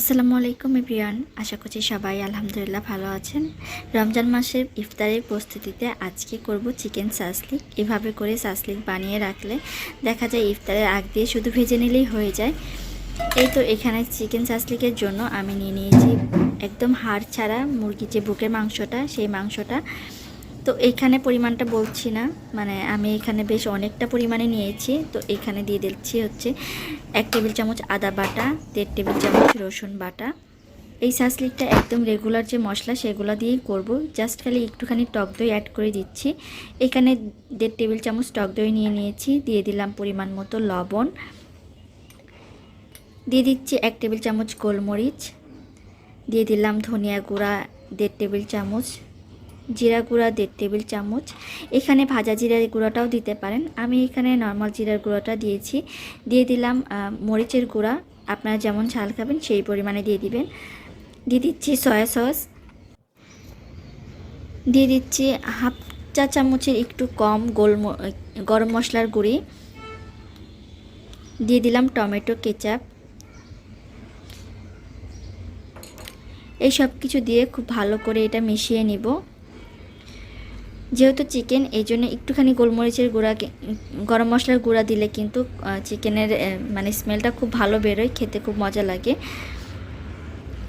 আসসালামু আলাইকুম এভরিওয়ান, আশা করছি সবাই আলহামদুলিল্লাহ ভালো আছেন। রমজান মাসের ইফতারের প্রস্তুতিতে আজকে করব চিকেন সাসলিক। এভাবে করে সাসলিক বানিয়ে রাখলে দেখা যায় ইফতারের আগ দিয়ে শুধু ভেজে নিলেই হয়ে যায়। এই তো এখানে চিকেন সাসলিকের জন্য আমি নিয়ে নিয়েছি একদম হাড় ছাড়া মুরগির যে বুকের মাংসটা, সেই মাংসটা তো এইখানে পরিমাণটা বলছি না। মানে আমি এখানে বেশ অনেকটা পরিমাণে নিয়েছি। তো এখানে দিয়ে দিচ্ছি হচ্ছে এক টেবিল চামচ আদা বাটা, দেড় টেবিল চামচ রসুন বাটা। এই সাসলিকটা একদম রেগুলার যে মশলা সেগুলো দিয়েই করব। জাস্ট খালি একটুখানি টক দই অ্যাড করে দিচ্ছি। এখানে দেড় টেবিল চামচ টক দই নিয়ে নিয়েছি। দিয়ে দিলাম পরিমাণ মতো লবণ। দিয়ে দিচ্ছি এক টেবিল চামচ গোলমরিচ। দিয়ে দিলাম ধনিয়া গুঁড়া, দেড় টেবিল চামচ জিরা গুঁড়া দেড় টেবিল চামচ। এখানে ভাজা জিরার গুঁড়োটাও দিতে পারেন। আমি এখানে নর্মাল জিরার গুঁড়োটা দিয়েছি। দিয়ে দিলাম মরিচের গুঁড়া। আপনারা যেমন ঝাল খাবেন সেই পরিমাণে দিয়ে দিবেন। দিয়ে দিচ্ছি সয়া সস দিয়ে দিচ্ছি হাফ চা চামচের একটু কম গোল গরম মশলার গুঁড়ি। দিয়ে দিলাম টমেটো কেচাপ। এই সব কিছু দিয়ে খুব ভালো করে এটা মিশিয়ে নিব। যেহেতু চিকেন এই জন্য একটুখানি গোলমরিচের গুঁড়া গরম মশলার গুঁড়া দিলে কিন্তু চিকেনের মানে স্মেলটা খুব ভালো বেরোয়, খেতে খুব মজা লাগে।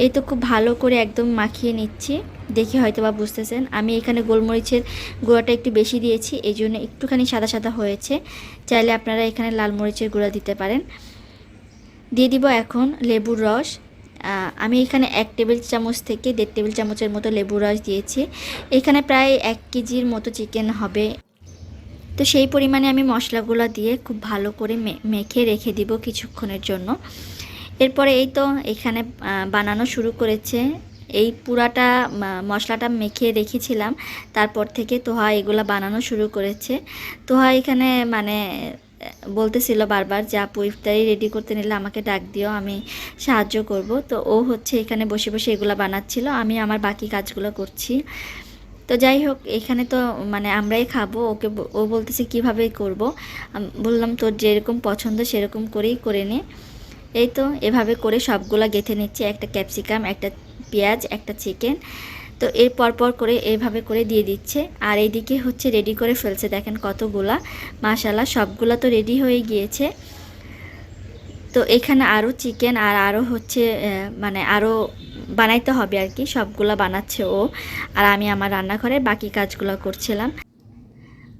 এই তো খুব ভালো করে একদম মাখিয়ে নিচ্ছি, দেখে হয়তো বা বুঝতেছেন। আমি এখানে গোলমরিচের গুঁড়াটা একটু বেশি দিয়েছি এই জন্য একটুখানি সাদা সাদা হয়েছে। চাইলে আপনারা এখানে লাল মরিচের গুঁড়া দিতে পারেন। দিয়ে দিব এখন লেবুর রস। আমি এখানে এক টেবিল চামচ থেকে দেড় টেবিল চামচের মতো লেবু রস দিয়েছি। এখানে প্রায় এক কেজির মতো চিকেন হবে। তো সেই পরিমাণে আমি মশলাগুলো দিয়ে খুব ভালো করে মেখে রেখে দিব কিছুক্ষণের জন্য। এরপরে এই তো এখানে বানানো শুরু করেছে। এই পুরাটা মশলাটা মেখে রেখেছিলাম। তারপর থেকে তোহা এগুলো বানানো শুরু করেছে। তোহা এখানে মানে বলতেছিল বারবার যে, আপু, ইফতারি রেডি করতে নিলে আমাকে ডাক দিও, আমি সাহায্য করব। তো ও হচ্ছে এখানে বসে বসে এগুলো বানাচ্ছিল। আমি আমার বাকি কাজগুলো করছি। তো যাই হোক, এখানে তো মানে আমরাই খাব। ওকে ও বলতেছে, কীভাবে করব? বললাম, তোর যেরকম পছন্দ সেরকম করেই করে নে। এই তো, এভাবে করে সবগুলা গেঁথে নিচ্ছি। একটা ক্যাপসিকাম, একটা পেঁয়াজ, একটা চিকেন। তো এর পর পর করে এইভাবে করে দিয়ে দিচ্ছে। আর এইদিকে হচ্ছে রেডি করে ফেলছে। দেখেন কতগুলা। মাশাল্লাহ সবগুলা তো রেডি হয়ে গিয়েছে। তো এখানে আরও চিকেন আর আরও হচ্ছে মানে আরও বানাইতে হবে আর কি। সবগুলা বানাচ্ছে ও। আর আমি আমার রান্নাঘরে বাকি কাজগুলো করছিলাম।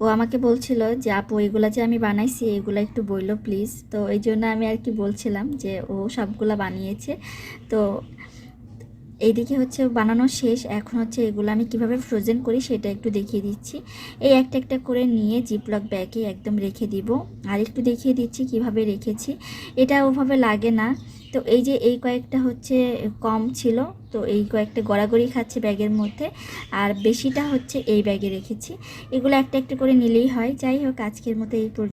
ও আমাকে বলছিল যে, আপু, এগুলা যে আমি বানাইছি, এগুলো একটু বলল প্লিজ তো এই জন্য আমি আর কি বলছিলাম যে, ও সবগুলা বানিয়েছে। তো এইদিকে হচ্ছে বানানো শেষ, এখন হচ্ছে এগুলো আমি কীভাবে ফ্রোজেন করি সেটা একটু দেখিয়ে দিচ্ছি। এই একটা একটা করে নিয়ে জিপলক ব্যাগে একদম রেখে দিব। আর একটু দেখিয়ে দিচ্ছি কীভাবে রেখেছি। এটা ওভাবে লাগে না। তো এই যে এই কয়েকটা হচ্ছে কম ছিল, তো এই কয়েকটা গড়াগড়ি খাচ্ছে ব্যাগের মধ্যে। আর বেশিটা হচ্ছে এই ব্যাগে রেখেছি। এগুলো একটা একটা করে নিলেই হয়। যাই হোক, আজকের মতো এই